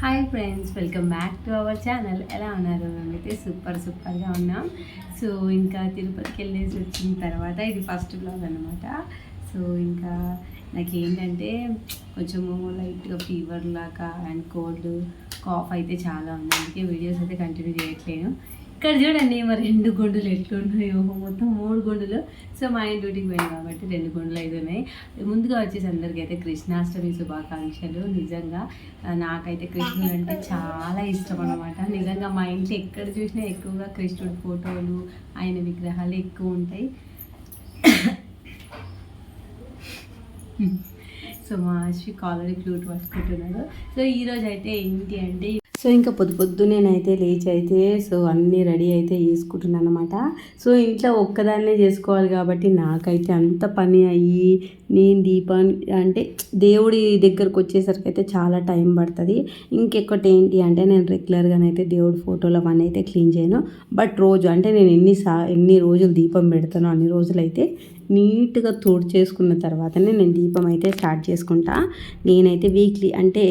Hi friends welcome back to our channel. ఎలా ఉన్నారు? మేమైతే సూపర్ సూపర్గా ఉన్నాం. సో ఇంకా తిరుపతికి వెళ్ళేసి వచ్చిన తర్వాత ఇది ఫస్ట్ బ్లాగ్ అనమాట సో ఇంకా నాకు ఏంటంటే కొంచెము లైట్గా ఫీవర్ లాగా అండ్ కోల్డ్ కాఫ్ అయితే చాలా ఉంది. అందుకే వీడియోస్ అయితే కంటిన్యూ చేయట్లేను ఇక్కడ చూడండి మరి రెండు గుండులు ఎట్లున్నాయో. మొత్తం మూడు గుండులు. సో మా ఆయన డ్యూటీకి పోయింది కాబట్టి రెండు గుండులు అయితే ఉన్నాయి. ముందుగా వచ్చేసి అందరికీ అయితే కృష్ణాష్టమి శుభాకాంక్షలు. నిజంగా నాకైతే కృష్ణుడు అంటే చాలా ఇష్టం అనమాట నిజంగా మా ఇంట్లో ఎక్కడ చూసినా ఎక్కువగా కృష్ణుడి ఫోటోలు ఆయన విగ్రహాలు ఎక్కువ ఉంటాయి. సో మా అశ్విక్ ఆల్రెడీ ఫ్లూట్ పట్టుకుంటున్నాడు. సో ఈరోజు అయితే ఏంటి అంటే సో ఇంకా పొద్దు పొద్దునేనైతే లేచి అయితే సో అన్నీ రెడీ అయితే చేసుకుంటున్నాను అనమాట సో ఇంట్లో ఒక్కదాన్నే చేసుకోవాలి కాబట్టి నాకైతే అంత పని అయ్యి నేను దీపాన్ని అంటే దేవుడి దగ్గరకు వచ్చేసరికి అయితే చాలా టైం పడుతుంది. ఇంకెక్కటి ఏంటి అంటే నేను రెగ్యులర్గానైతే దేవుడి ఫోటోలు అవన్నీ అయితే క్లీన్ చేయను. బట్ రోజు అంటే నేను ఎన్ని సా ఎన్ని రోజులు దీపం పెడతానో అన్ని రోజులైతే నీట్గా తోడు చేసుకున్న తర్వాతనే నేను దీపం అయితే స్టార్ట్ చేసుకుంటా. నేనైతే వీక్లీ అంటే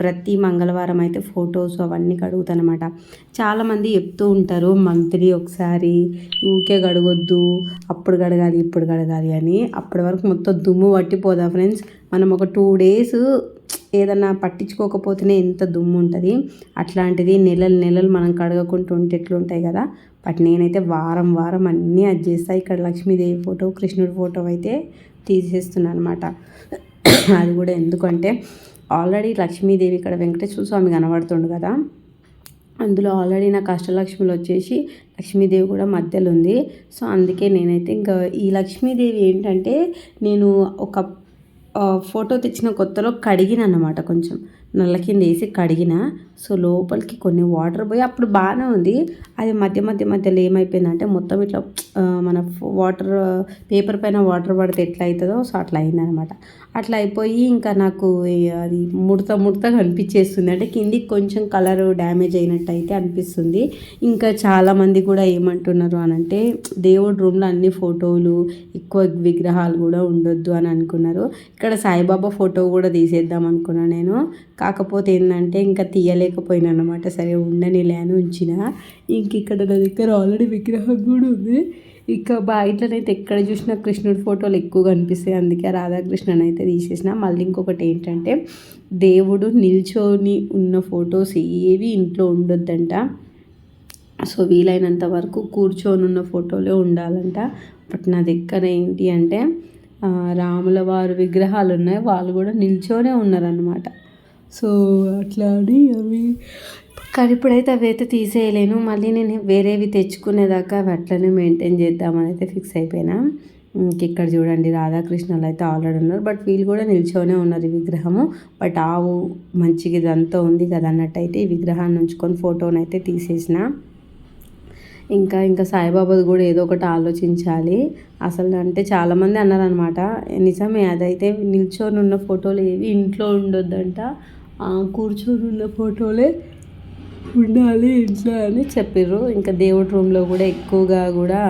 ప్రతి మంగళవారం అయితే ఫొటోస్ అవన్నీ కడుగుతానమాట. చాలామంది చెప్తూ ఉంటారు మంత్లీ ఒకసారి ఊకే గడగొద్దు అప్పుడు కడగాలి ఇప్పుడు కడగాలి అని. అప్పటి వరకు మొత్తం దుమ్ము పట్టిపోదా ఫ్రెండ్స్? మనం ఒక టూ డేస్ ఏదన్నా పట్టించుకోకపోతేనే ఎంత దుమ్ము ఉంటుంది? అట్లాంటిది నెలలు నెలలు మనం కడగకుంటూ ఉంటే ఎట్లుంటాయి కదా? బట్ నేనైతే వారం వారం అన్నీ అది చేస్తా. ఇక్కడ లక్ష్మీదేవి ఫోటో కృష్ణుడి ఫోటో అయితే తీసేస్తున్నాను అనమాట అది కూడా ఎందుకంటే ఆల్రెడీ లక్ష్మీదేవి ఇక్కడ వెంకటేశ్వర స్వామి కనబడుతుండు కదా. అందులో ఆల్రెడీ నాకు అష్టలక్ష్మిలు వచ్చేసి లక్ష్మీదేవి కూడా మధ్యలో ఉంది. సో అందుకే నేనైతే ఇంకా ఈ లక్ష్మీదేవి ఏంటంటే నేను ఒక ఫోటో తెచ్చిన కొత్తలో కడిగిన అన్నమాట కొంచెం. నల్ల కింద వేసి కడిగిన. సో లోపలికి కొన్ని వాటర్ పోయి అప్పుడు బాగానే ఉంది. అది మధ్య మధ్య మధ్యలో ఏమైపోయిందంటే మొత్తం ఇట్లా మన వాటర్ పేపర్ పైన వాటర్ పడితే ఎట్లా అవుతుందో సో అట్లా అయిందనమాట. అట్లా అయిపోయి ఇంకా నాకు అది ముడత ముడత కనిపించేస్తుంది అంటే కిందికి కొంచెం కలర్ డ్యామేజ్ అయినట్టు అయితే అనిపిస్తుంది. ఇంకా చాలామంది కూడా ఏమంటున్నారు అని అంటే దేవుడి రూమ్లో అన్ని ఫోటోలు ఎక్కువ విగ్రహాలు కూడా ఉండొద్దు అని అనుకున్నారు. ఇక్కడ సాయిబాబా ఫోటో కూడా తీసేద్దాం అనుకున్నాను నేను. కాకపోతే ఏంటంటే ఇంకా తీయలేక లేకపోయినా అనమాట సరే ఉండని లేని ఉంచిన. ఇంక ఇక్కడ నా దగ్గర ఆల్రెడీ విగ్రహం కూడా ఉంది. ఇక బయటనైతే ఎక్కడ చూసినా కృష్ణుడి ఫోటోలు ఎక్కువ కనిపిస్తాయి అందుకే రాధాకృష్ణన్ అయితే తీసేసిన. మళ్ళీ ఇంకొకటి ఏంటంటే దేవుడు నిల్చొని ఉన్న ఫొటోస్ ఏవి ఇంట్లో ఉండొద్దంట. సో వీలైనంత వరకు కూర్చొని ఉన్న ఫోటోలే ఉండాలంట. బట్ నా దగ్గర ఏంటి అంటే రాముల వారు విగ్రహాలు ఉన్నాయి. వాళ్ళు కూడా నిల్చొనే ఉన్నారనమాట సో అట్లా అని అవి. కానీ ఇప్పుడైతే అవి అయితే తీసేయలేను. మళ్ళీ నేను వేరేవి తెచ్చుకునేదాకా అవి అట్లనే మెయింటైన్ చేద్దామని అయితే ఫిక్స్ అయిపోయినా. ఇక్కడ చూడండి రాధాకృష్ణలు అయితే ఆల్రెడీ ఉన్నారు. బట్ వీళ్ళు కూడా నిల్చోనే ఉన్నారు ఈ విగ్రహము. బట్ ఆవు మంచిగా ఇదంతా ఉంది కదా అన్నట్టయితే ఈ విగ్రహాన్ని ఉంచుకొని ఫోటోని అయితే తీసేసిన. ఇంకా ఇంకా సాయిబాబాది కూడా ఏదో ఒకటి ఆలోచించాలి. అసలు అంటే చాలామంది అన్నారనమాట నిజమే అదైతే నిల్చొని ఉన్న ఫోటోలు ఏవి ఇంట్లో ఉండొద్దంట. కూర్చొని ఉన్న ఫోటోలే ఉండాలి ఇంట్లో అని చెప్పారు ఇంకా దేవుడి రూమ్లో కూడా ఎక్కువగా కూడా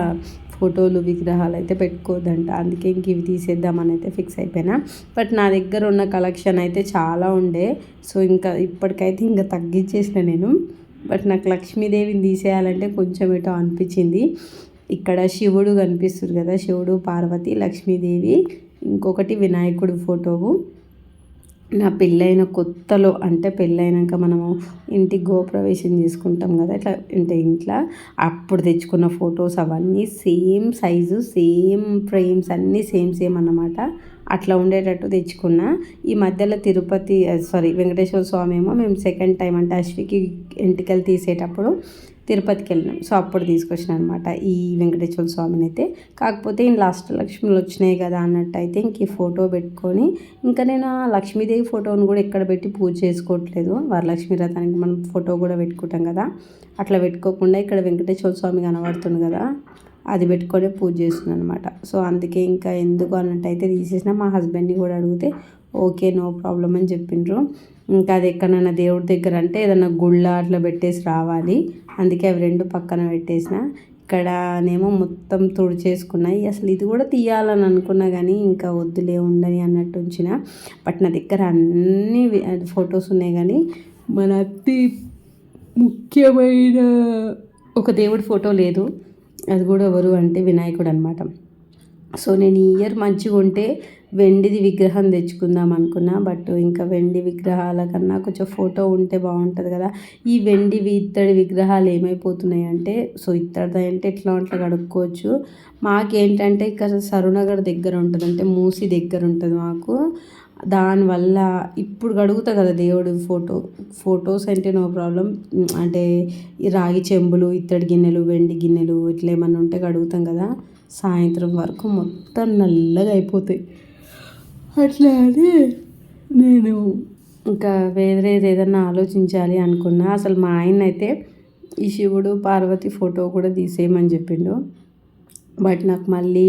ఫోటోలు విగ్రహాలు అయితే పెట్టుకోవద్దంట. అందుకే ఇంక ఇవి తీసేద్దామని అయితే ఫిక్స్ అయిపోయినా. బట్ నా దగ్గర ఉన్న కలెక్షన్ అయితే చాలా ఉండే. సో ఇంకా ఇప్పటికైతే ఇంకా తగ్గించేసిన నేను. బట్ నాకు లక్ష్మీదేవిని తీసేయాలంటే కొంచెం ఏటో అనిపించింది. ఇక్కడ శివుడు కనిపిస్తుంది కదా శివుడు పార్వతి లక్ష్మీదేవి ఇంకొకటి వినాయకుడు ఫోటోవు. నా పెళ్ళైన కొత్తలో అంటే పెళ్ళైనాక మనము ఇంటికి గోప్రవేశం చేసుకుంటాం కదా ఇట్లా అంటే ఇంట్లో అప్పుడు తెచ్చుకున్న ఫొటోస్ అవన్నీ సేమ్ సైజు సేమ్ ఫ్రేమ్స్ అన్నీ సేమ్ సేమ్ అన్నమాట. అట్లా ఉండేటట్టు తెచ్చుకున్న. ఈ మధ్యలో తిరుపతి సారీ వెంకటేశ్వర స్వామి ఏమో మేము సెకండ్ టైం అంటే అశ్వికి ఎంటికలు తీసేటప్పుడు తిరుపతికి వెళ్ళినాం. సో అప్పుడు తీసుకొచ్చిన అనమాట ఈ వెంకటేశ్వర స్వామిని అయితే కాకపోతే ఈయన లాస్ట్ లక్ష్మిలు వచ్చినాయి కదా అన్నట్టు అయితే ఇంక ఈ ఫోటో పెట్టుకొని ఇంకా నేను ఆ లక్ష్మీదేవి ఫోటోని కూడా ఎక్కడ పెట్టి పూజ చేసుకోవట్లేదు. వరలక్ష్మి రథానికి మనం ఫోటో కూడా పెట్టుకుంటాం కదా. అట్లా పెట్టుకోకుండా ఇక్కడ వెంకటేశ్వర స్వామి కనబడుతుంది కదా అది పెట్టుకొని పూజ చేస్తుంది అనమాట సో అందుకే ఇంకా ఎందుకు అన్నట్టు అయితే తీసేసిన. మా హస్బెండ్ని కూడా అడిగితే ఓకే నో ప్రాబ్లం అని చెప్పిండ్రు. ఇంకా అది ఎక్కడైనా దేవుడి దగ్గర అంటే ఏదైనా గుళ్ళ అట్లా పెట్టేసి రావాలి. అందుకే అవి రెండు పక్కన పెట్టేసిన. ఇక్కడనేమో మొత్తం తుడిచేసుకున్నాయి అసలు ఇది కూడా తీయాలని అనుకున్నా కానీ ఇంకా వద్దులే ఉండని అన్నట్టు ఉంచిన. బట్ నా దగ్గర అన్ని ఫొటోస్ ఉన్నాయి కానీ మన అతి ముఖ్యమైన ఒక దేవుడి ఫోటో లేదు. అది కూడా ఎవరు అంటే వినాయకుడు అనమాట సో నేను ఈ ఇయర్ మంచిగా ఉంటే వెండిది విగ్రహం తెచ్చుకుందాం అనుకున్నా బట్ ఇంకా వెండి విగ్రహాల కన్నా కొంచెం ఫోటో ఉంటే బాగుంటుంది కదా. ఈ వెండి ఇత్తడి విగ్రహాలు ఏమైపోతున్నాయి అంటే సో ఇత్తడిది అంటే ఎట్లా అట్లా కడుక్కోవచ్చు. మాకేంటంటే ఇక్కడ సరునగర్ దగ్గర ఉంటుంది అంటే మూసి దగ్గర ఉంటుంది మాకు. దానివల్ల ఇప్పుడు కడుగుతా కదా దేవుడు ఫోటో. ఫొటోస్ అంటే నో ప్రాబ్లం. అంటే ఈ రాగి చెంబులు ఇత్తడి గిన్నెలు వెండి గిన్నెలు ఇట్లా ఏమన్నా ఉంటే కడుగుతాం కదా. సాయంత్రం వరకు మొత్తం నల్లగా అయిపోతాయి. అట్లా అని నేను ఇంకా వేరేది ఏదైనా ఆలోచించాలి అనుకున్నా అసలు మా ఆయన అయితే ఈ శివుడు పార్వతి ఫోటో కూడా తీసేయమని చెప్పిండు. బట్ నాకు మళ్ళీ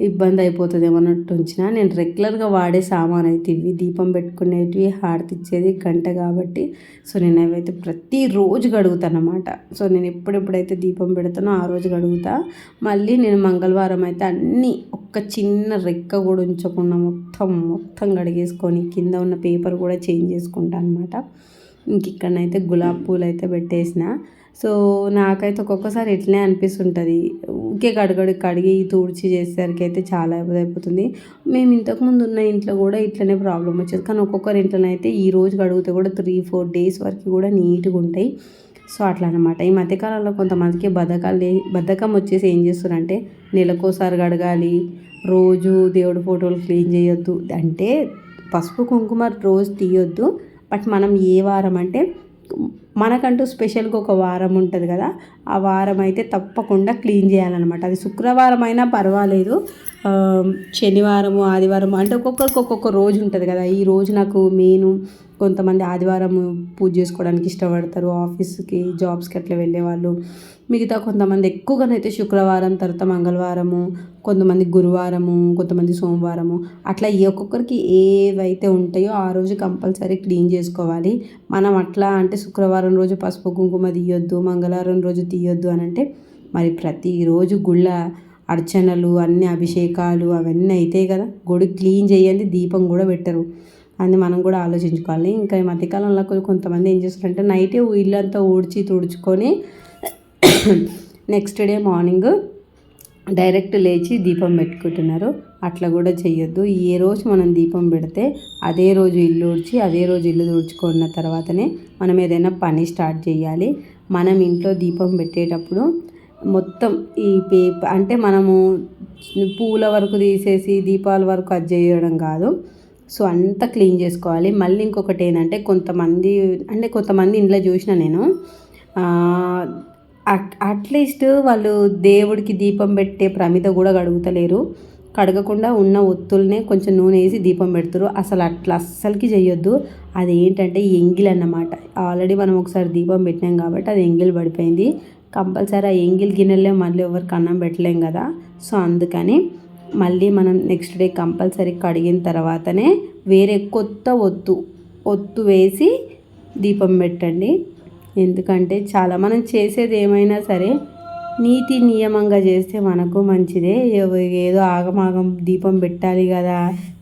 ఇబ్బంది అయిపోతుంది అన్నట్టు ఉంచిన. నేను రెగ్యులర్గా వాడే సామాన్ అయితే ఇవి దీపం పెట్టుకునేటివి హారతి ఇచ్చేది గంట కాబట్టి. సో నేను అవైతే ప్రతిరోజు గడుగుతాను అనమాట సో నేను ఎప్పుడెప్పుడైతే దీపం పెడతానో ఆ రోజు గడుగుతా. మళ్ళీ నేను మంగళవారం అయితే అన్నీ ఒక్క చిన్న రెక్క కూడా ఉంచకుండా మొత్తం మొత్తం కడిగేసుకొని కింద ఉన్న పేపర్ కూడా చేంజ్ చేసుకుంటాను అనమాట ఇంక ఇక్కడనైతే గులాబీ పూలు అయితే పెట్టేసిన. సో నాకైతే ఒక్కొక్కసారి ఇట్లనే అనిపిస్తుంటుంది. ఊరికే కడగడి కడిగి తూడ్చి చేసేసరికి అయితే చాలా ఇబ్బంది అయిపోతుంది మేము ఇంతకుముందు ఉన్న ఇంట్లో కూడా ఇట్లనే ప్రాబ్లం వచ్చేది. కానీ ఒక్కొక్కరి ఇంట్లోనైతే అయితే ఈ రోజు కడిగితే కూడా త్రీ ఫోర్ డేస్ వరకు కూడా నీట్గా ఉంటాయి. సో అట్లా అనమాట ఈ మధ్యకాలంలో కొంతమందికి బద్ధకాలు బద్ధకం వచ్చేసి ఏం చేస్తారంటే నెలకోసారి కడగాలి రోజు దేవుడి ఫోటోలు క్లీన్ చేయొద్దు. అంటే పసుపు కుంకుమ రోజు తీయొద్దు. బట్ మనం ఏ వారం అంటే మనకంటూ స్పెషల్గా ఒక వారం ఉంటుంది కదా ఆ వారం అయితే తప్పకుండా క్లీన్ చేయాలన్నమాట. అది శుక్రవారం అయినా పర్వాలేదు. శనివారము ఆదివారం అంటే ఒక్కొక్కరికి ఒక్కొక్క రోజు ఉంటుంది కదా. ఈ రోజు నాకు మెయిన్ కొంతమంది ఆదివారం పూజ చేసుకోవడానికి ఇష్టపడతారు. ఆఫీస్కి జాబ్స్కి అట్లా వెళ్ళే వాళ్ళు మిగతా కొంతమంది ఎక్కువగానైతే శుక్రవారం తర్వాత మంగళవారము కొంతమంది గురువారము కొంతమంది సోమవారము అట్లా ఏ ఒక్కొక్కరికి ఏవైతే ఉంటాయో ఆ రోజు కంపల్సరీ క్లీన్ చేసుకోవాలి. మనం అట్లా అంటే శుక్రవారం రోజు పసుపు కుంకుమ తీయొద్దు మంగళవారం రోజు తీయొద్దు అని అంటే మరి ప్రతిరోజు గుళ్ళ అర్చనలు అన్ని అభిషేకాలు అవన్నీ అవుతాయి కదా గుడి క్లీన్ చేయండి దీపం కూడా పెట్టరు. అని మనం కూడా ఆలోచించుకోవాలి. ఇంకా ఈ మధ్యకాలంలో కొంతమంది ఏం చేస్తారంటే నైటే ఇల్లంతా ఊడ్చి తుడుచుకొని నెక్స్ట్ డే మార్నింగ్ డైరెక్ట్ లేచి దీపం పెట్టుకుంటున్నారు. అట్లా కూడా చేయొద్దు ఏ రోజు మనం దీపం పెడితే అదే రోజు ఇల్లు ఊడ్చి అదే రోజు ఇల్లు తుడుచుకున్న తర్వాతనే మనం ఏదైనా పని స్టార్ట్ చేయాలి మనం ఇంట్లో దీపం పెట్టేటప్పుడు మొత్తం ఈ పేపర్ అంటే మనము పూల వరకు తీసేసి దీపాల వరకు అది చేయడం కాదు. సో అంతా క్లీన్ చేసుకోవాలి. మళ్ళీ ఇంకొకటి ఏంటంటే కొంతమంది అంటే కొంతమంది ఇంట్లో చూసిన నేను అట్లీస్ట్ వాళ్ళు దేవుడికి దీపం పెట్టే ప్రమిద కూడా కడుగుతలేరు. కడగకుండా ఉన్న ఒత్తుల్నే కొంచెం నూనె వేసి దీపం పెడతారు అసలు అట్లా అస్సలకి చేయొద్దు అది ఏంటంటే ఎంగిల్ అన్నమాట. ఆల్రెడీ మనం ఒకసారి దీపం పెట్టినాం కాబట్టి అది ఎంగిల్ పడిపోయింది. కంపల్సరీ ఆ ఎంగిల్ గిన్నెలే మళ్ళీ ఎవరికి అన్నం పెట్టలేం కదా. సో అందుకని మళ్ళీ మనం నెక్స్ట్ డే కంపల్సరీ కడిగిన తర్వాతనే వేరే కొత్త ఒత్తు ఒత్తు వేసి దీపం పెట్టండి. ఎందుకంటే చాలా మనం చేసేది ఏమైనా సరే నీతి నియమంగా చేస్తే మనకు మంచిదే. ఏదో ఆగమాగం దీపం పెట్టాలి కదా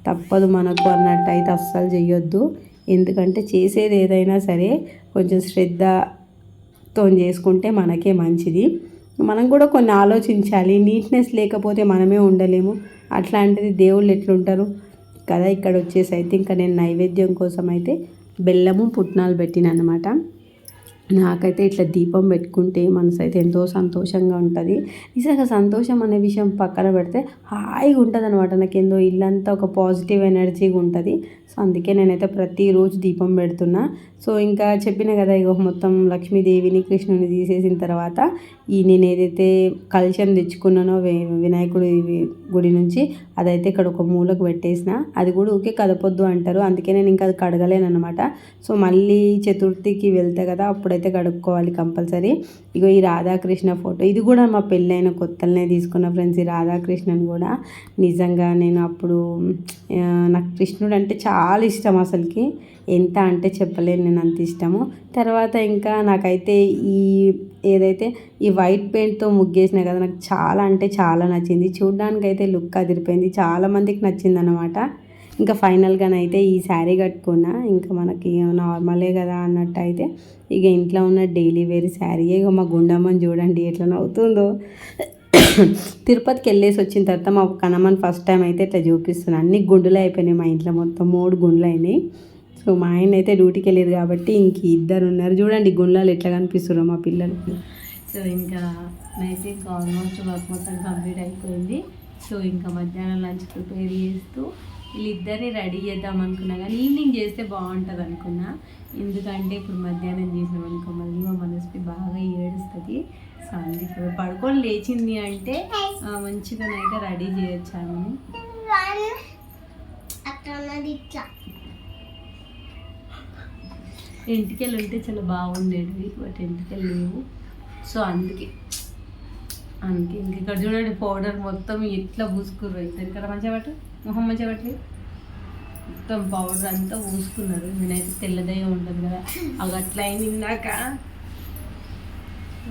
తప్పదు మనకు అన్నట్టు అయితే అస్సలు చేయొద్దు ఎందుకంటే చేసేది ఏదైనా సరే కొంచెం శ్రద్ధతో చేసుకుంటే మనకే మంచిది. మనం కూడా కొన్ని ఆలోచించాలి. నీట్నెస్ లేకపోతే మనమే ఉండలేము. అట్లాంటిది దేవుళ్ళు ఎట్లుంటారు? కదా ఇక్కడ వచ్చేసి అయితే ఇంకా నేను నైవేద్యం కోసం అయితే బెల్లము పుట్నాలు పెట్టిన అనమాట నాకైతే ఇట్లా దీపం పెట్టుకుంటే మనసు అయితే ఎంతో సంతోషంగా ఉంటుంది. నిజంగా సంతోషం అనే విషయం పక్కన పెడితే హాయిగా ఉంటుంది అనమాట నాకు ఏందో ఇల్లంతా ఒక పాజిటివ్ ఎనర్జీగా ఉంటుంది. సో అందుకే నేనైతే ప్రతిరోజు దీపం పెడుతున్నా. సో ఇంకా చెప్పిన కదా ఇక మొత్తం లక్ష్మీదేవిని కృష్ణుని తీసేసిన తర్వాత ఈ నేను ఏదైతే కలుషం తెచ్చుకున్నానో వినాయకుడి గుడి నుంచి అదైతే ఇక్కడ ఒక మూలకు పెట్టేసిన. అది కూడా ఊకే కదపొద్దు అంటారు. అందుకే నేను ఇంకా అది కడగలేను అనమాట సో మళ్ళీ చతుర్థికి వెళ్తే కదా అప్పుడైతే కడుక్కోవాలి కంపల్సరీ. ఇగో ఈ రాధాకృష్ణ ఫోటో ఇది కూడా మా పెళ్ళైన కొత్తలనే తీసుకున్న ఫ్రెండ్స్ ఈ రాధాకృష్ణని కూడా. నిజంగా నేను అప్పుడు నాకు కృష్ణుడు అంటే చాలా చాలా ఇష్టం అసలుకి. ఎంత అంటే చెప్పలేను నేను అంత ఇష్టము. తర్వాత ఇంకా నాకైతే ఈ ఏదైతే ఈ వైట్ పెయింట్తో ముగ్గేసిన కదా నాకు చాలా అంటే చాలా నచ్చింది. చూడడానికైతే లుక్ అదిరిపోయింది. చాలామందికి నచ్చింది అనమాట ఇంకా ఫైనల్గానైతే ఈ శారీ కట్టుకున్నా. ఇంకా మనకి నార్మలే కదా అన్నట్టు అయితే ఇక ఇంట్లో ఉన్న డైలీ వేర్ శారీ ఇక మా గుండమ్మని చూడండి ఎట్లా నవ్వుతుందో. తిరుపతికి వెళ్ళేసి వచ్చిన తర్వాత మా కనమని ఫస్ట్ టైం అయితే ఇట్లా చూపిస్తున్నాను. అన్ని గుండులు అయిపోయినాయి మా ఇంట్లో మొత్తం మూడు గుండ్లు అయినాయి. సో మా ఆయన అయితే డ్యూటీకి వెళ్ళేది కాబట్టి ఇంక ఇద్దరు ఉన్నారు. చూడండి గుండ్లాలు ఎట్లా కనిపిస్తున్నారు మా పిల్లలు. సో ఇంకా నైట్ ఇంకా ఆల్మోస్ట్ వర్క్ మొత్తం కంప్లీట్ అయిపోయింది. సో ఇంకా మధ్యాహ్నం లంచ్ ప్రిపేర్ చేస్తూ వీళ్ళిద్దరిని రెడీ చేద్దాం అనుకున్నా కానీ ఈవినింగ్ చేస్తే బాగుంటుంది అనుకున్నా. ఎందుకంటే ఇప్పుడు మధ్యాహ్నం చేసినాం అనుకో మళ్ళీ మా మనసుకి బాగా ఏడుస్తుంది. అందుకే పడుకొని లేచింది అంటే ఆ, మంచిగానైతే రెడీ చేయొచ్చాను. ఎంటికెళ్ళి ఉంటే చాలా బాగుండేది బట్ ఎంటికెళ్ళి లేవు. సో అందుకే అందుకే ఇంక ఇక్కడ చూడండి పౌడర్ మొత్తం ఎట్లా పూసుకుర్రు. అయితే ఇక్కడ మంచిగా పట్టు మొహం మంచిగా పట్టలేదు. మొత్తం పౌడర్ అంతా పూసుకున్నారు. నేనైతే తెల్లదే ఉంటుంది కదా. అవి అట్లా అయింది ఇందాక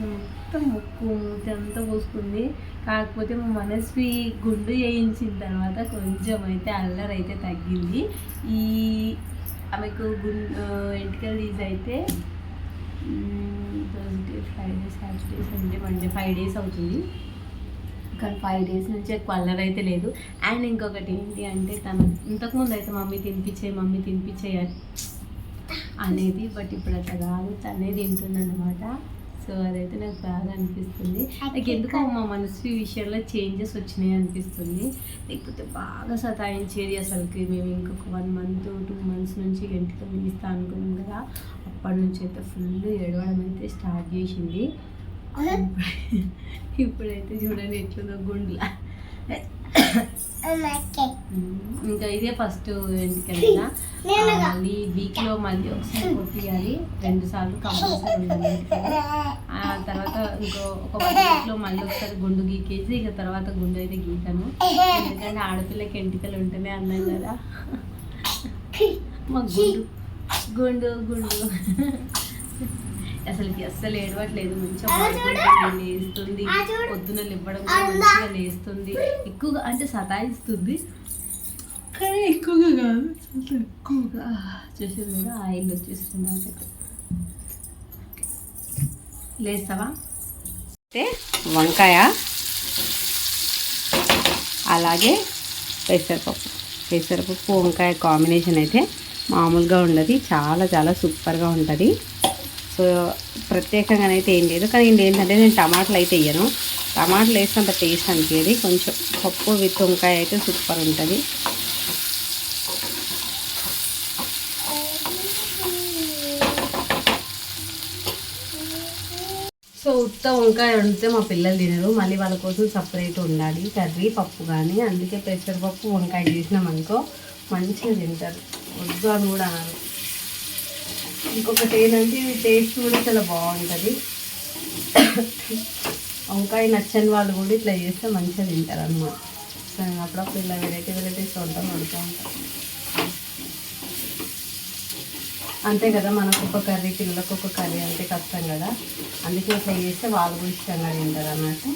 మొత్తం ముక్కు మూతి పోసుకుంది. కాకపోతే మా మనస్వి గుండు చేయించిన తర్వాత కొంచెం అయితే అల్లరి అయితే తగ్గింది. ఈ ఆమెకు గుండు ఎంటికల్ డీజ్ అయితే Thursday Friday Saturday Sunday Monday five days అవుతుంది. కానీ ఫైవ్ డేస్ నుంచి ఎక్కువ అల్లరి అయితే లేదు. అండ్ ఇంకొకటి ఏంటి అంటే తను ఇంతకుముందు అయితే మమ్మీ తినిపించే మమ్మీ తినిపించే అనేది బట్ ఇప్పుడు అట్లా కాదు. తనే తింటుందన్నమాట. సో అదైతే నాకు బాగా అనిపిస్తుంది. నాకు ఎందుకో మా మనసు విషయంలో చేంజెస్ వచ్చినాయి అనిపిస్తుంది. లేకపోతే బాగా సతాయించేది అసలుకి. మేము ఇంకొక వన్ మంత్ టూ మంత్స్ నుంచి ఇంటికి తీస్తా అనుకున్నాం కదా. అప్పటి నుంచి అయితే ఫుల్ ఏడవడం అయితే స్టార్ట్ చేసింది. ఇప్పుడైతే చూడండి ఎట్లుందో గుండ్లా. ఇంకా ఇదే ఫస్ట్ ఎందుకంటే మళ్ళీ వీక్లో మళ్ళీ ఒకసారి కొట్టియాలి. రెండు సార్లు కంపల్సరీ. ఆ తర్వాత ఇంకో ఒక వీక్లో మళ్ళీ ఒకసారి గుండు గీకేసి ఇక తర్వాత గుండు అయితే గీతాను. ఎందుకంటే ఆడపిల్లకి ఎంటికలు ఉంటేనే అన్నాం కదా. మా గుండు. గుండు గుండు. అసలుకి అస్సలు ఏడవట్లేదు మంచిగా లేస్తుంది పొద్దున కూడా మంచిగా లేస్తుంది. ఎక్కువగా అంటే సతాయిస్తుంది. కానీ ఎక్కువగా కాదు ఎక్కువగా చూసేది కూడా ఆయిల్ వచ్చేస్తుంది నాకైతే. లేస్తావా? అంటే వంకాయ అలాగే పెసరపప్పు. పెసరపప్పు వంకాయ కాంబినేషన్ అయితే మామూలుగా ఉండదు చాలా చాలా సూపర్గా ఉంటుంది. సో ప్రత్యేకంగా అయితే ఏం లేదు. కానీ ఏంటంటే నేను టమాటాలు అయితే వేయను. టమాటాలు వేసినంత టేస్ట్ అనిపించేది. కొంచెం పప్పు విత్ వంకాయ అయితే సూపర్ ఉంటుంది. సో ఉత్త వంకాయ వండితే మా పిల్లలు తినరు. మళ్ళీ వాళ్ళ కోసం సపరేట్ ఉండాలి. కర్రీ పప్పు కానీ. అందుకే పెసరపప్పు వంకాయ చేసినాం అనుకో మంచిగా తింటారు. వద్దు అని కూడా అన్నారు ఇంకొకటి ఏంటంటే ఇది టేస్ట్ కూడా చాలా బాగుంటుంది. వంకాయ నచ్చని వాళ్ళు కూడా ఇట్లా చేస్తే మంచిగా తింటారు అన్నమాట సో నేను అప్పుడప్పుడు ఇలా వెరైటీ వెరైటీస్ వంటలు వండుతూ ఉంటాను అంతే కదా మనకు ఒక కర్రీ పిల్లలకు ఒక కర్రీ అంటే కష్టం కదా. అందుకే ఇట్లా చేస్తే వాళ్ళు కూడా ఇష్టంగా తింటారు అన్నట్టు.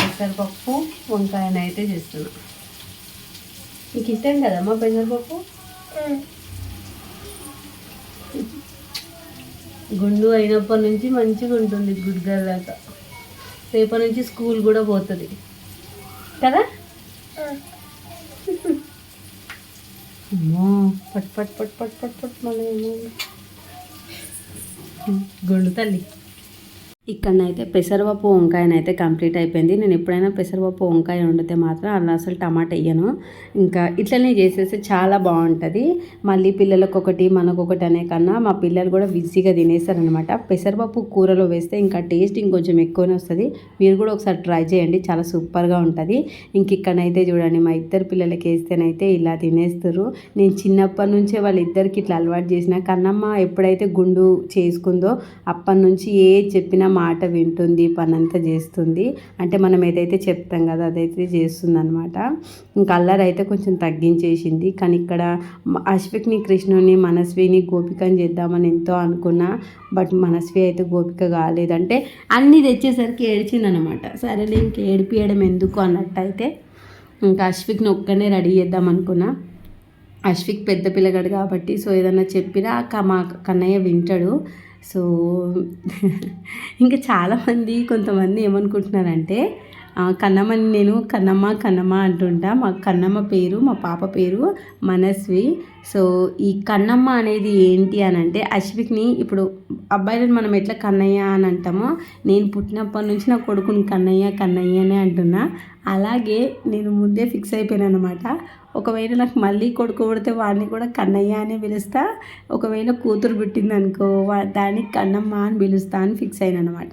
పెసరపప్పు వంకాయని అయితే మీకు ఇష్టం కదమ్మా పెసరపప్పు? గుండు అయినప్పటి నుంచి మంచిగా ఉంటుంది గుడ్ దాకా. రేపటి నుంచి స్కూల్ కూడా పోతుంది. కదా? అమ్మో పట్ పట్ పట్ పట్ పట్ పట్ మళ్ళీ గుండు తల్లి. ఇక్కడనైతే పెసరపప్పు వంకాయనైతే కంప్లీట్ అయిపోయింది. నేను ఎప్పుడైనా పెసరపప్పు వంకాయ వండితే మాత్రం అలా అసలు టమాటా వేయను. ఇంకా ఇట్లనే చేసేస్తే చాలా బాగుంటుంది. మళ్ళీ పిల్లలకు ఒకటి మనకు ఒకటి అనే కన్నా మా పిల్లలు కూడా బిజీగా తినేస్తారనమాట పెసరపప్పు కూరలో వేస్తే ఇంకా టేస్ట్ ఇంకొంచెం ఎక్కువనే వస్తుంది. మీరు కూడా ఒకసారి ట్రై చేయండి చాలా సూపర్గా ఉంటుంది. ఇంక ఇక్కడనైతే చూడండి మా ఇద్దరు పిల్లలకి వేస్తేనైతే ఇలా తినేస్తారు. నేను చిన్నప్పటి నుంచే వాళ్ళిద్దరికి ఇట్లా అలవాటు చేసిన. కన్నమ్మ ఎప్పుడైతే గుండు చేసుకుందో అప్పటి నుంచి ఏ చెప్పినా మాట వింటుంది పనంతా చేస్తుంది. అంటే మనం ఏదైతే చెప్తాం కదా అదైతే చేస్తుంది అనమాట ఇంకా అల్లరి అయితే కొంచెం తగ్గించేసింది. కానీ ఇక్కడ అశ్విక్ని కృష్ణుని మనస్విని గోపికని చేద్దామని ఎంతో అనుకున్నా. బట్ మనస్వి అయితే గోపిక కాలేదంటే అన్నీ తెచ్చేసరికి ఏడ్చింది అనమాట సరేలే ఇంక ఏడిపియడం ఎందుకు అన్నట్టు అయితే ఇంకా అశ్విక్ని ఒక్కనే రెడీ చేద్దాం అనుకున్నా. అశ్విక్ పెద్ద పిల్లగాడు కాబట్టి సో ఏదన్నా చెప్పినా మా కన్నయ్య వింటాడు. సో ఇంకా చాలామంది కొంతమంది ఏమనుకుంటున్నారంటే కన్నమ్మని నేను కన్నమ్మ కన్నమ్మ అంటుంటా. మా కన్నమ్మ పేరు మా పాప పేరు మనస్వి. సో ఈ కన్నమ్మ అనేది ఏంటి అని అంటే అశ్విక్ని ఇప్పుడు అబ్బాయిలను మనం ఎట్లా కన్నయ్య అని అంటామో నేను పుట్టినప్పటి నుంచి నా కొడుకుని కన్నయ్య కన్నయ్యనే అంటున్నా. అలాగే నేను ముందే ఫిక్స్ అయిపోయాను అనమాట ఒకవేళ నాకు మళ్ళీ కొడుకు పుడితే వాడిని కూడా కన్నయ్య అనే పిలుస్తా. ఒకవేళ కూతురు పుట్టిందనుకో వా- దాన్ని కన్నమ్మ అని పిలుస్తా అని ఫిక్స్ అయినా అనమాట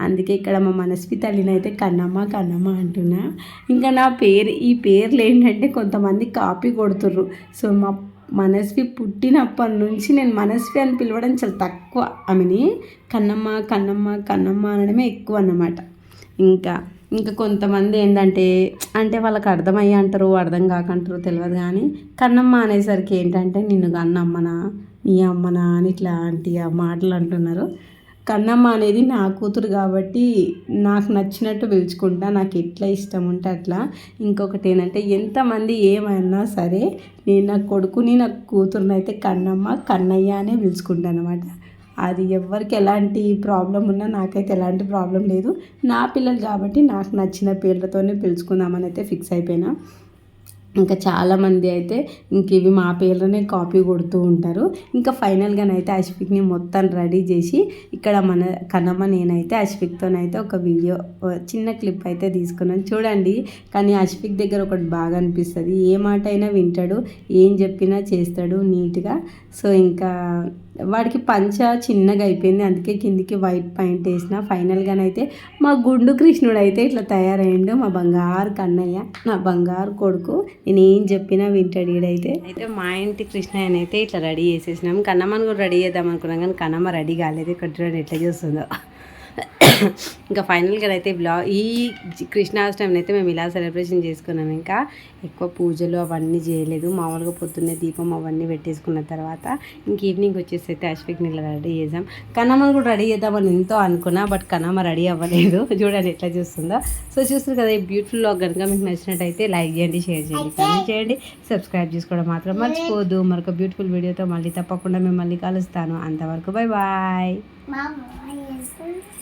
అందుకే ఇక్కడ మా మనస్వి తల్లిని అయితే కన్నమ్మ కన్నమ్మ అంటున్నా. ఇంకా నా పేరు ఈ పేర్లు ఏంటంటే కొంతమంది కాపీ కొడుతుర్రు. సో మా మనస్వి పుట్టినప్పటి నుంచి నేను మనస్వి అని పిలవడం చాలా తక్కువ. ఆమెని కన్నమ్మ కన్నమ్మ కన్నమ్మ అనడమే ఎక్కువ అన్నమాట. ఇంకా ఇంకా కొంతమంది ఏంటంటే అంటే వాళ్ళకి అర్థమయ్యి అంటారు అర్థం కాకంటారు తెలియదు కానీ కన్నమ్మ అనేసరికి ఏంటంటే నిన్ను కన్నమ్మనా నీ అమ్మనా అని ఇట్లాంటి ఆ మాటలు అంటున్నారు. కన్నమ్మ అనేది నా కూతురు కాబట్టి నాకు నచ్చినట్టు పిలుచుకుంటా నాకు ఎట్లా ఇష్టం ఉంటే అట్లా. ఇంకొకటి ఏంటంటే ఎంతమంది ఏమన్నా సరే నేను నా కొడుకుని నా కూతురుని అయితే కన్నమ్మ కన్నయ్య అనే పిలుచుకుంటాను అనమాట అది ఎవరికి ఎలాంటి ప్రాబ్లం ఉన్నా నాకైతే ఎలాంటి ప్రాబ్లం లేదు. నా పిల్లలు కాబట్టి నాకు నచ్చిన పేర్లతోనే పిలుచుకుందామని అయితే ఫిక్స్ అయిపోయినా. ఇంకా చాలామంది అయితే ఇంక ఇవి మా పేర్లనే కాపీ కొడుతూ ఉంటారు. ఇంకా ఫైనల్గానైతే అశ్విక్ని మొత్తం రెడీ చేసి ఇక్కడ మన కన్నమ్మ నేనైతే అశ్విక్తోనైతే ఒక వీడియో చిన్న క్లిప్ అయితే తీసుకున్నాను. చూడండి కానీ అశ్విక్ దగ్గర ఒకటి బాగా అనిపిస్తుంది. ఏ మాట అయినా వింటాడు ఏం చెప్పినా చేస్తాడు నీట్గా సో ఇంకా వాడికి పంచ చిన్నగా అయిపోయింది. అందుకే కిందికి వైట్ పాయింట్ వేసిన ఫైనల్గానైతే మా గుండు కృష్ణుడు అయితే ఇట్లా తయారయ్యిండు. మా బంగారు కన్నయ్య నా బంగారు కొడుకు. నేను ఏం చెప్పినా వింటాడు ఈడైతే. అయితే మా ఇంటి కృష్ణయ్యనైతే ఇట్లా రెడీ చేసేసినాం. కన్నమ్మని కూడా రెడీ చేద్దాం అనుకున్నాం కానీ కన్నమ్మ రెడీ కాలేదు. ఇక్కడ చూడండి ఎట్లా చూస్తుందో. ఇంకా ఫైనల్గా అయితే బ్లా ఈ కృష్ణాష్టమిని అయితే మేము ఇలా సెలబ్రేషన్ చేసుకున్నాం. ఇంకా ఎక్కువ పూజలు అవన్నీ చేయలేదు. మామూలుగా పొద్దున్నే దీపం అవన్నీ పెట్టేసుకున్న తర్వాత ఇంక ఈవినింగ్ వచ్చేసి అయితే అశ్విక్ని నీళ్ళ రెడీ చేసాం కన్నమ్మని కూడా రెడీ చేద్దామని ఎంతో అనుకున్నా బట్ కన్నమ్మ రెడీ అవ్వలేదు. చూడండి ఎట్లా చూస్తుందో. సో చూస్తారు కదా ఈ బ్యూటిఫుల్ లాగ్ కనుక మీకు నచ్చినట్టయితే లైక్ చేయండి షేర్ చేయండి కామెంట్ చేయండి. సబ్స్క్రైబ్ చేసుకోవడం మాత్రం మర్చిపోవద్దు. మరొక బ్యూటిఫుల్ వీడియోతో మళ్ళీ తప్పకుండా మేము మళ్ళీ కలుస్తాను. అంతవరకు బాయ్. బాయ్